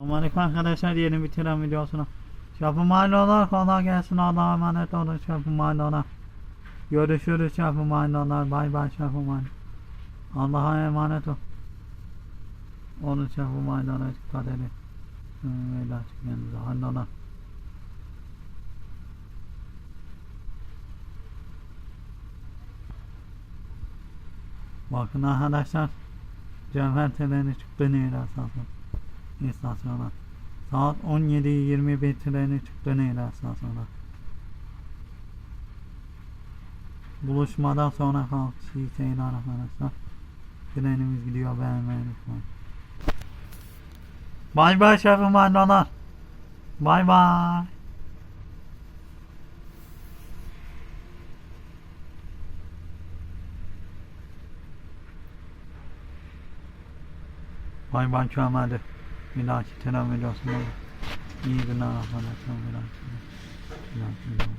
Selamünaleyküm arkadaşlar yeni bitiren videosuna. Şapı maylolar kolay gelsin Allah'a emanet olun şapı maylolar. Görüşürüz şapı maylolar bay bay şapı maylolar. Allah'a emanet ol. Onu şapı maylolar dikkat edin. Öyle açık kendinize hayrola. Bakın arkadaşlar. Cevher treni çıktı nehir esasında istasyona. Saat 17.21 treni nehir esasına. Buluşmadan sonra kalkış iyi seyirler arkadaşlar. Trenimiz gidiyor beğenmeyi unutmayın. Bay bay şefim anneler. Bay bay. Bay bay Kemal'i. Dahaki tren videosunda iyi arkadaşlar. Bir dahaki. Bir dahaki videoda.